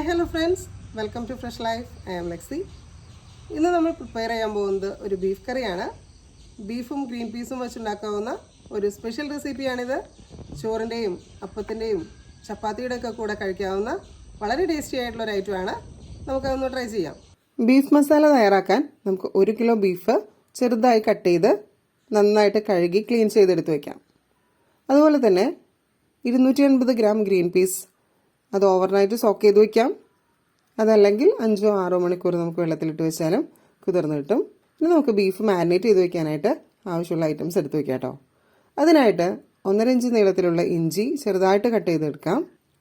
Welcome to fresh life. I am Lexi. ഇന്ന് നമ്മൾ prepare ചെയ്യാൻ പോകുന്നത് ഒരു ബീഫ് കറിയാണ്. ബീഫും ഗ്രീൻ പീസും വെച്ചുണ്ടാക്കാവുന്ന ഒരു സ്പെഷ്യൽ റെസിപ്പിയാണിത്. ചോറിന്റെയും അപ്പത്തിന്റെയും ചപ്പാത്തിയുടെ ഒക്കെ കൂടെ കഴിക്കാവുന്ന വളരെ ടേസ്റ്റി ആയിട്ടുള്ള ഒരു ഐറ്റമാണ് നമുക്കതൊന്ന് ട്രൈ ചെയ്യാം. ബീഫ് മസാല തയ്യാറാക്കാൻ നമുക്ക് ഒരു കിലോ ബീഫ് ചെറുതായി കട്ട് ചെയ്ത് നന്നായിട്ട് കഴുകി ക്ലീൻ ചെയ്തെടുത്ത് വയ്ക്കാം അതുപോലെ തന്നെ ഇരുന്നൂറ്റി എൺപത് ഗ്രാം ഗ്രീൻ പീസ് അത് ഓവർനൈറ്റ് സോക്ക് ചെയ്ത് വയ്ക്കാം അതല്ലെങ്കിൽ അഞ്ചോ ആറോ മണിക്കൂർ നമുക്ക് വെള്ളത്തിലിട്ട് വെച്ചാലും കുതിർന്ന് കിട്ടും. ഇനി നമുക്ക് ബീഫ് മാരിനേറ്റ് ചെയ്ത് വയ്ക്കാനായിട്ട് ആവശ്യമുള്ള ഐറ്റംസ് എടുത്ത് വയ്ക്കാം കേട്ടോ. അതിനായിട്ട് ഒന്നര ഇഞ്ച് നീളത്തിലുള്ള ഇഞ്ചി ചെറുതായിട്ട് കട്ട് ചെയ്തെടുക്കാം.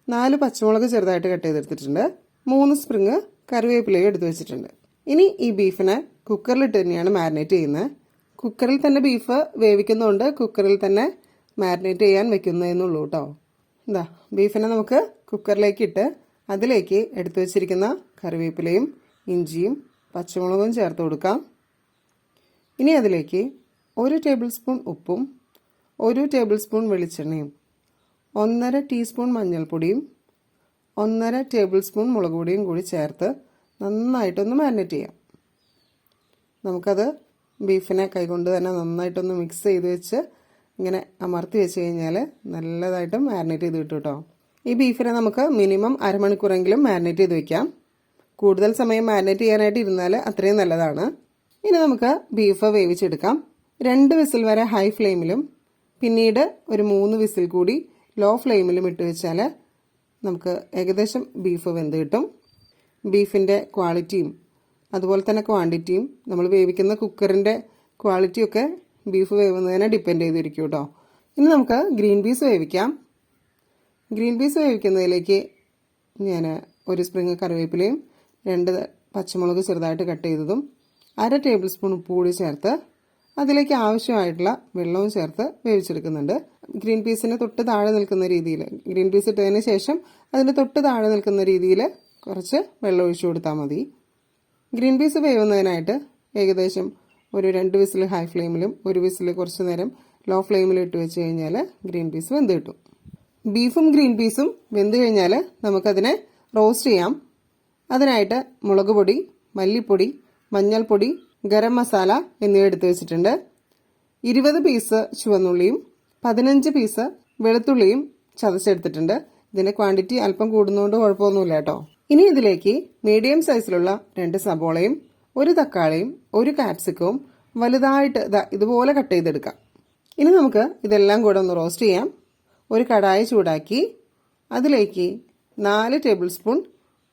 നാല് പച്ചമുളക് ചെറുതായിട്ട് കട്ട് ചെയ്തെടുത്തിട്ടുണ്ട്. മൂന്ന് സ്പ്രിങ് കറിവേപ്പിലയും എടുത്ത് വെച്ചിട്ടുണ്ട്. ഇനി ഈ ബീഫിനെ കുക്കറിലിട്ട് തന്നെയാണ് മാരിനേറ്റ് ചെയ്യുന്നത്. കുക്കറിൽ തന്നെ ബീഫ് വേവിക്കുന്നതുകൊണ്ട് കുക്കറിൽ തന്നെ മാരിനേറ്റ് ചെയ്യാൻ വെക്കുന്നതെന്നുള്ളൂ കേട്ടോ. എന്താ ബീഫിനെ നമുക്ക് കുക്കറിലേക്ക് ഇട്ട് അതിലേക്ക് എടുത്തു വച്ചിരിക്കുന്ന കറിവേപ്പിലയും ഇഞ്ചിയും പച്ചമുളകും ചേർത്ത് കൊടുക്കാം. ഇനി അതിലേക്ക് ഒരു ടേബിൾ സ്പൂൺ ഉപ്പും ഒരു ടേബിൾ സ്പൂൺ വെളിച്ചെണ്ണയും ഒന്നര ടീസ്പൂൺ മഞ്ഞൾപ്പൊടിയും ഒന്നര ടേബിൾ സ്പൂൺ മുളക് പൊടിയും കൂടി ചേർത്ത് നന്നായിട്ടൊന്ന് മാരിനേറ്റ് ചെയ്യാം. നമുക്കത് ബീഫിനെ കൈകൊണ്ട് തന്നെ നന്നായിട്ടൊന്ന് മിക്സ് ചെയ്ത് വെച്ച് ഇങ്ങനെ അമർത്തി വെച്ച് കഴിഞ്ഞാൽ നല്ലതായിട്ട് മാരിനേറ്റ് ചെയ്ത് കിട്ടും കേട്ടോ. ഈ ബീഫിനെ നമുക്ക് മിനിമം അരമണിക്കൂറെങ്കിലും മാരിനേറ്റ് ചെയ്ത് വെക്കാം. കൂടുതൽ സമയം മാരിനേറ്റ് ചെയ്യാനായിട്ട് ഇരുന്നാൽ അത്രയും നല്ലതാണ്. ഇനി നമുക്ക് ബീഫ് വേവിച്ചെടുക്കാം. രണ്ട് വിസിൽ വരെ ഹൈ ഫ്ലെയിമിലും പിന്നീട് ഒരു മൂന്ന് വിസിൽ കൂടി ലോ ഫ്ലെയിമിലും ഇട്ട് വെച്ചാൽ നമുക്ക് ഏകദേശം ബീഫ് വെന്ത് കിട്ടും. ബീഫിന്റെ ക്വാളിറ്റിയും അതുപോലെ തന്നെ ക്വാണ്ടിറ്റിയും നമ്മൾ വേവിക്കുന്ന കുക്കറിന്റെ ക്വാളിറ്റിയൊക്കെ ബീഫ് വേവുന്നതിനെ ഡിപ്പെൻഡ് ചെയ്തിരിക്കും കേട്ടോ. ഇനി നമുക്ക് ഗ്രീൻ പീസ് വേവിക്കാം. ഗ്രീൻ പീസ് വേവിക്കുന്നതിലേക്ക് ഞാൻ ഒരു സ്പ്രിങ് കറിവേപ്പിലയും രണ്ട് പച്ചമുളക് ചെറുതായിട്ട് കട്ട് ചെയ്തതും അര ടേബിൾ സ്പൂൺ ഉപ്പ് കൂടി ചേർത്ത് അതിലേക്ക് ആവശ്യമായിട്ടുള്ള വെള്ളവും ചേർത്ത് വേവിച്ചെടുക്കുന്നുണ്ട്. ഗ്രീൻ പീസിന് തൊട്ട് താഴെ നിൽക്കുന്ന രീതിയിൽ ഗ്രീൻ പീസ് ഇട്ടതിന് ശേഷം അതിന് തൊട്ട് താഴെ നിൽക്കുന്ന രീതിയിൽ കുറച്ച് വെള്ളം ഒഴിച്ചു കൊടുത്താൽ മതി. ഗ്രീൻ പീസ് വേവുന്നതിനായിട്ട് ഏകദേശം ഒരു രണ്ട് വിസിൽ ഹൈ ഫ്ലെയിമിലും ഒരു വിസിൽ കുറച്ച് നേരം ലോ ഫ്ലെയിമിലും ഇട്ട് വെച്ച് കഴിഞ്ഞാൽ ഗ്രീൻ പീസ് വെന്ത് കിട്ടും. ബീഫും ഗ്രീൻ പീസും വെന്ത് കഴിഞ്ഞാൽ നമുക്കതിനെ റോസ്റ്റ് ചെയ്യാം. അതിനായിട്ട് മുളക് പൊടി മല്ലിപ്പൊടി മഞ്ഞൾപ്പൊടി ഗരം മസാല എന്നിവ എടുത്തു വെച്ചിട്ടുണ്ട്. ഇരുപത് പീസ് ചുവന്നുള്ളിയും പതിനഞ്ച് പീസ് വെളുത്തുള്ളിയും ചതച്ചെടുത്തിട്ടുണ്ട്. ഇതിന്റെ ക്വാണ്ടിറ്റി അല്പം കൂടുന്നതുകൊണ്ട് കുഴപ്പമൊന്നുമില്ല കേട്ടോ. ഇനി ഇതിലേക്ക് മീഡിയം സൈസിലുള്ള രണ്ട് സബോളയും ഒരു തക്കാളിയും ഒരു കാപ്സിക്കവും വലുതായിട്ട് ഇതാ ഇതുപോലെ കട്ട് ചെയ്തെടുക്കാം. ഇനി നമുക്ക് ഇതെല്ലാം കൂടെ ഒന്ന് റോസ്റ്റ് ചെയ്യാം. ഒരു കടായി ചൂടാക്കി അതിലേക്ക് നാല് ടേബിൾ സ്പൂൺ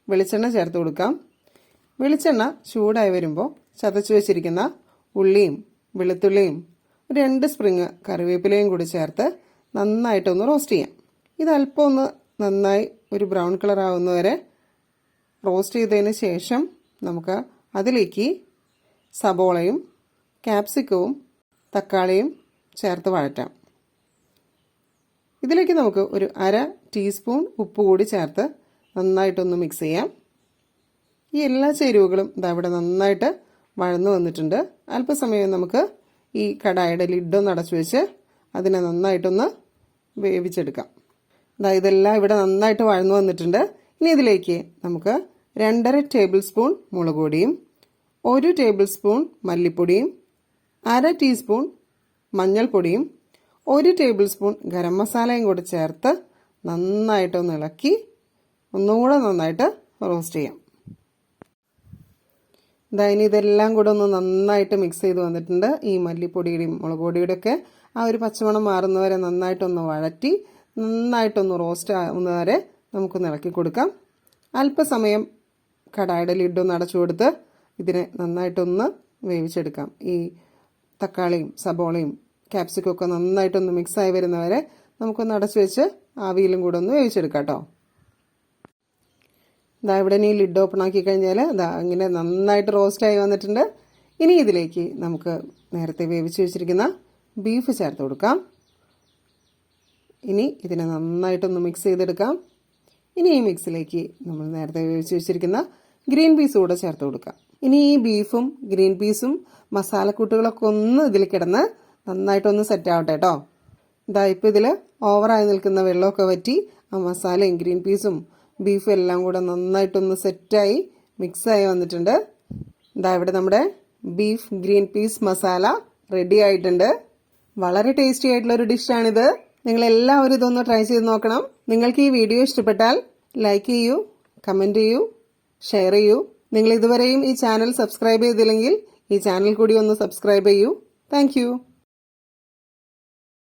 വെളിച്ചെണ്ണ ചേർത്ത് കൊടുക്കാം. വെളിച്ചെണ്ണ ചൂടായി വരുമ്പോൾ ചതച്ചു വെച്ചിരിക്കുന്ന ഉള്ളിയും വെളുത്തുള്ളിയും രണ്ട് സ്പ്രിങ് കറിവേപ്പിലയും കൂടി ചേർത്ത് നന്നായിട്ടൊന്ന് റോസ്റ്റ് ചെയ്യാം. ഇത് അല്പം ഒന്ന് നന്നായി ഒരു ബ്രൗൺ കളർ ആവുന്നവരെ റോസ്റ്റ് ചെയ്തതിന് ശേഷം നമുക്ക് അതിലേക്ക് സബോളയും ക്യാപ്സിക്കവും തക്കാളിയും ചേർത്ത് വഴറ്റാം. ഇതിലേക്ക് നമുക്ക് ഒരു അര ടീസ്പൂൺ ഉപ്പ് കൂടി ചേർത്ത് നന്നായിട്ടൊന്ന് മിക്സ് ചെയ്യാം. ഈ എല്ലാ ചേരുവകളും ഇതാ ഇവിടെ നന്നായിട്ട് വഴന്നു വന്നിട്ടുണ്ട്. അല്പസമയം നമുക്ക് ഈ കടായുടെ ലിഡൊന്ന് അടച്ചു വെച്ച് അതിനെ നന്നായിട്ടൊന്ന് വേവിച്ചെടുക്കാം. ഇതാ ഇതെല്ലാം ഇവിടെ നന്നായിട്ട് വഴന്നു വന്നിട്ടുണ്ട്. ഇനി ഇതിലേക്ക് നമുക്ക് രണ്ടര ടേബിൾ സ്പൂൺ മുളക് പൊടിയും ഒരു ടേബിൾ സ്പൂൺ മല്ലിപ്പൊടിയും അര ടീസ്പൂൺ മഞ്ഞൾപ്പൊടിയും ഒരു ടേബിൾ സ്പൂൺ ഗരം മസാലയും കൂടി ചേർത്ത് നന്നായിട്ടൊന്ന് ഇളക്കി ഒന്നുകൂടെ നന്നായിട്ട് റോസ്റ്റ് ചെയ്യാം. ഇതാ ഇനി ഇതെല്ലാം കൂടെ ഒന്ന് നന്നായിട്ട് മിക്സ് ചെയ്ത് വന്നിട്ടുണ്ട്. ഈ മല്ലിപ്പൊടിയുടെയും മുളക് പൊടിയുടെ ഒക്കെ ആ ഒരു പച്ചമണം മാറുന്നവരെ നന്നായിട്ടൊന്ന് വഴറ്റി നന്നായിട്ടൊന്ന് റോസ്റ്റ് ആവുന്നവരെ നമുക്കൊന്ന് ഇളക്കി കൊടുക്കാം. അല്പസമയം കടായുടെ ലിഡൊന്ന് അടച്ചു കൊടുത്ത് ഇതിനെ നന്നായിട്ടൊന്ന് വേവിച്ചെടുക്കാം. ഈ തക്കാളിയും സബോളയും ക്യാപ്സിക്കും ഒക്കെ നന്നായിട്ടൊന്ന് മിക്സായി വരുന്നവരെ നമുക്കൊന്ന് അടച്ചു വെച്ച് ആവിയിലും കൂടെ ഒന്ന് വേവിച്ചെടുക്കാം കേട്ടോ. ഇതാ ഇവിടെ ഇനി ലിഡ് ഓപ്പൺ ആക്കി കഴിഞ്ഞാൽ ഇതാ ഇങ്ങനെ നന്നായിട്ട് റോസ്റ്റായി വന്നിട്ടുണ്ട്. ഇനി ഇതിലേക്ക് നമുക്ക് നേരത്തെ വേവിച്ച് വെച്ചിരിക്കുന്ന ബീഫ് ചേർത്ത് കൊടുക്കാം. ഇനി ഇതിനെ നന്നായിട്ടൊന്ന് മിക്സ് ചെയ്തെടുക്കാം. ഇനി ഈ മിക്സിലേക്ക് നമ്മൾ നേരത്തെ വേവിച്ച് വെച്ചിരിക്കുന്ന ഗ്രീൻ പീസ് കൂടെ ചേർത്ത് കൊടുക്കാം. ഇനി ഈ ബീഫും ഗ്രീൻ പീസും മസാലക്കൂട്ടുകളൊക്കെ ഒന്ന് ഇതിൽ കിടന്ന് നന്നായിട്ടൊന്ന് സെറ്റ് ആവട്ടെ കേട്ടോ ഇതാ ഇപ്പോൾ ഇതിൽ ഓവറായി നിൽക്കുന്ന വെള്ളമൊക്കെ വറ്റി ആ മസാലയും ഗ്രീൻ പീസും ബീഫും എല്ലാം കൂടെ നന്നായിട്ടൊന്ന് സെറ്റായി മിക്സായി വന്നിട്ടുണ്ട്. ഇതാ ഇവിടെ നമ്മുടെ beef green peas masala ready ആയിട്ടുണ്ട്. വളരെ ടേസ്റ്റി ആയിട്ടുള്ള ഒരു ഡിഷാണിത് നിങ്ങൾ എല്ലാവരും ഇതൊന്ന് ട്രൈ ചെയ്ത് നോക്കണം. നിങ്ങൾക്ക് ഈ വീഡിയോ ഇഷ്ടപ്പെട്ടാൽ ലൈക്ക് ചെയ്യൂ കമന്റ് ചെയ്യൂ ഷെയർ ചെയ്യൂ. നിങ്ങൾ ഇതുവരെയും ഈ ചാനൽ സബ്സ്ക്രൈബ് ചെയ്തില്ലെങ്കിൽ ഈ ചാനൽ കൂടി ഒന്ന് സബ്സ്ക്രൈബ് ചെയ്യൂ. താങ്ക്